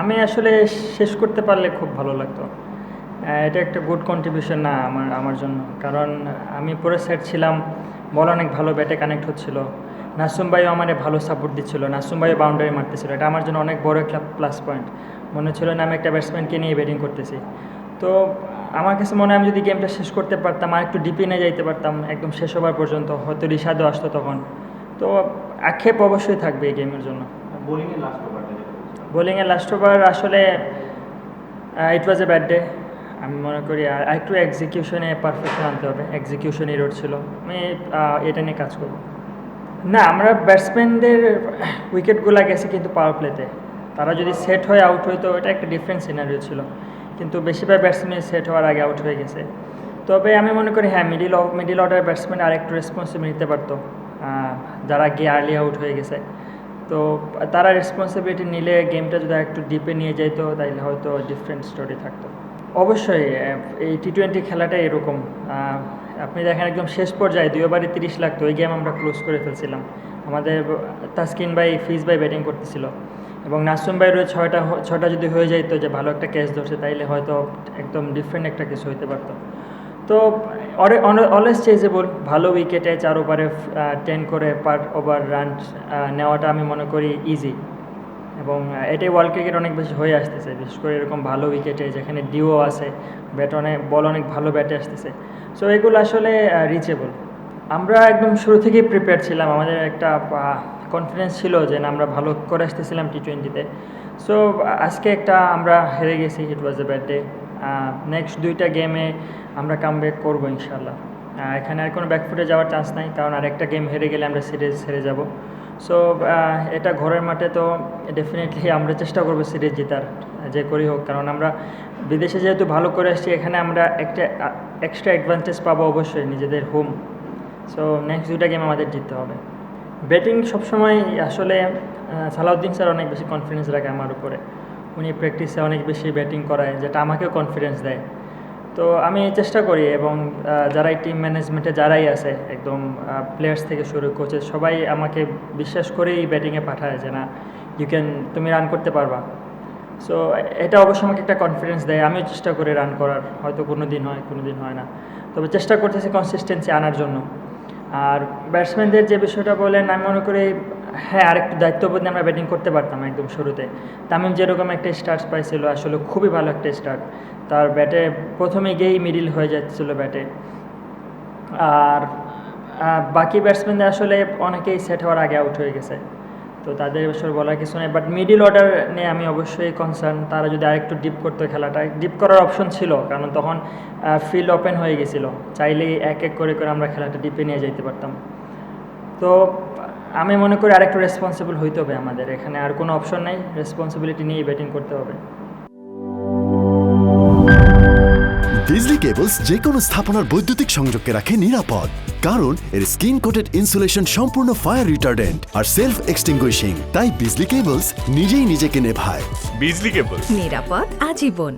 আমি আসলে শেষ করতে পারলে খুব ভালো লাগতো। এটা একটা গুড কন্ট্রিবিউশন না আমার আমার জন্য। কারণ আমি পুরো সেট ছিলাম, বল অনেক ভালো ব্যাটে কানেক্ট হচ্ছিল। নাসুম ভাইও আমার ভালো সাপোর্ট দিচ্ছিল, নাসুম ভাইও বাউন্ডারি মারতেছিল। এটা আমার জন্য অনেক বড় একটা প্লাস পয়েন্ট মনে হচ্ছিল না আমি একটা ব্যাটসম্যানকে নিয়ে ব্যাটিং করতেছি। তো আমার কাছে মনে হয় আমি যদি গেমটা শেষ করতে পারতাম আর একটু ডিপে নিয়ে যাইতে পারতাম, একদম শেষ হবার পর্যন্ত, হয়তো রিশাদও আসতো তখন। তো আক্ষেপ অবশ্যই থাকবে এই গেমের জন্য। বোলিংয়ের লাস্ট ওভারটা। বোলিংয়ের লাস্ট ওভার আসলে ইট ওয়াজ এ ব্যাড ডে আমি মনে করি আর একটু এক্সিকিউশনে পারফেকশন আনতে হবে। এক্সিকিউশন ইরোড ছিল। আমি এটা নিয়ে কাজ করব। না, আমরা ব্যাটসম্যানদের উইকেটগুলো গেছে কিন্তু পাওয়ার প্লেতে তারা যদি সেট হয়ে আউট হইতো, এটা একটা ডিফারেন্ট সিনারিও ছিল। কিন্তু বেশিরভাগ ব্যাটসম্যান সেট হওয়ার আগে আউট হয়ে গেছে। তবে আমি মনে করি হ্যাঁ মিডিল মিডিল অর্ডার ব্যাটসম্যান আর একটু রেসপন্সিবিলিটি নিতে পারতো। যারা গিয়ে আর্লি আউট হয়ে গেছে। তো তারা রেসপন্সিবিলিটি নিলে গেমটা যদি একটু ডিপে নিয়ে যাইতো তাহলে হয়তো ডিফারেন্ট স্টোরি থাকতো। অবশ্যই এই টি টোয়েন্টি খেলাটা এরকম। আপনি দেখেন একদম শেষ পর্যায়ে দুই ওভারে তিরিশ লাখ তো ওই গেম আমরা ক্লোজ করে ফেলছিলাম। আমাদের তাসকিন ভাই, ফিজ ভাই ব্যাটিং করতেছিল। এবং নাসুম ভাইয়ের ওই ছয়টা ছয়টা যদি হয়ে যাইতো যে ভালো একটা ক্যাচ ধরছে, তাইলে হয়তো একদম ডিফারেন্ট একটা কিছু হইতে পারতো। তো অলওয়েজ চেজেবল ভালো উইকেটে চার ওভারে টেন করে পার ওভার রান নেওয়াটা আমি মনে করি ইজি এবং এটাই ওয়ার্ল্ড ক্রিকেট অনেক বেশি হয়ে আসতেছে, বিশেষ করে এরকম ভালো উইকেটে যেখানে ডিও আছে ব্যাট অনেক বল অনেক ভালো ব্যাটে আসতেছে। সো এগুলো আসলে রিচেবল আমরা একদম শুরু থেকেই প্রিপেয়ার ছিলাম, আমাদের একটা কনফিডেন্স ছিল যে না, আমরা ভালো করে আসতেছিলাম টি টোয়েন্টিতে সো আজকে একটা আমরা হেরে গেছি it was a bad day next দুইটা গেমে আমরা কাম ব্যাক করব ইনশাল্লাহ এখানে আর কোনো ব্যাকফুটে যাওয়ার চান্স নাই, কারণ আরেকটা গেম হেরে গেলে আমরা সিরিজ হেরে যাব। সো এটা ঘরের মাঠে তো ডেফিনেটলি আমরা চেষ্টা করব সিরিজ জেতার, যে করি হোক। কারণ আমরা বিদেশে যেহেতু ভালো করে আসছি, এখানে আমরা একটা এক্সট্রা অ্যাডভান্টেজ পাবো অবশ্যই নিজেদের হোম সো নেক্সট দুইটা গেম আমাদের জিততে হবে। ব্যাটিং সবসময় আসলে সালাউদ্দিন স্যার অনেক বেশি কনফিডেন্স রাখে আমার উপরে। উনি প্র্যাকটিসে অনেক বেশি ব্যাটিং করায়, যেটা আমাকেও কনফিডেন্স দেয়। তো আমি চেষ্টা করি এবং যারাই টিম ম্যানেজমেন্টে যারাই আছে, একদম প্লেয়ার্স থেকে শুরু করছে সবাই আমাকে বিশ্বাস করেই ব্যাটিংয়ে পাঠায় যে না ইউ ক্যান তুমি রান করতে পারবা। সো এটা অবশ্য আমাকে একটা কনফিডেন্স দেয়, আমিও চেষ্টা করি রান করার, হয়তো কোনো দিন হয় কোনো দিন হয় না। তবে চেষ্টা করতেছি কনসিস্টেন্সি আনার জন্য। আর ব্যাটসম্যানদের যে বিষয়টা বলেন, আমি মনে করি হ্যাঁ আরেকটু দায়িত্ববোধ আমরা ব্যাটিং করতে পারতাম একদম শুরুতে। তামিম যেরকম একটা স্টার্ট পাইছিল, আসলে খুবই ভালো একটা স্টার্ট তার ব্যাটে প্রথমে গিয়েই মিডিল হয়ে যাচ্ছিল ব্যাটে আর বাকি ব্যাটসম্যানদের আসলে অনেকেই সেট হওয়ার আগে আউট হয়ে গেছে। তো তাদের বিষয়ে বলার কিছু নেই বাট মিডিল অর্ডার নিয়ে আমি অবশ্যই কনসার্ন তারা যদি আরেকটু ডিপ করতো খেলাটা ডিপ করার অপশন ছিল, কারণ তখন ফিল্ড ওপেন হয়ে গেছিল। চাইলেই এক এক করে করে আমরা খেলাটা ডিপে নিয়ে যেতে পারতাম। তো আমি মনে করি আরেকটু রেসপন্সিবল হইতে হবে আমাদের। এখানে আর কোনো অপশন নেই রেসপন্সিবিলিটি নিয়েই ব্যাটিং করতে হবে। বিজলি কেবলস যে কোনো স্থাপনার বৈদ্যুতিক সংযোগকে রাখে নিরাপদ কারণ এর স্কিন কোটেড ইনসুলেশন সম্পূর্ণ ফায়ার রিটার্ডেন্ট আর সেলফ এক্সটিংগুইশিং তাই বিজলি কেবলস নিজেই নিজেকে নেভায়। বিজলি কেবল নিরাপদ আজীবন।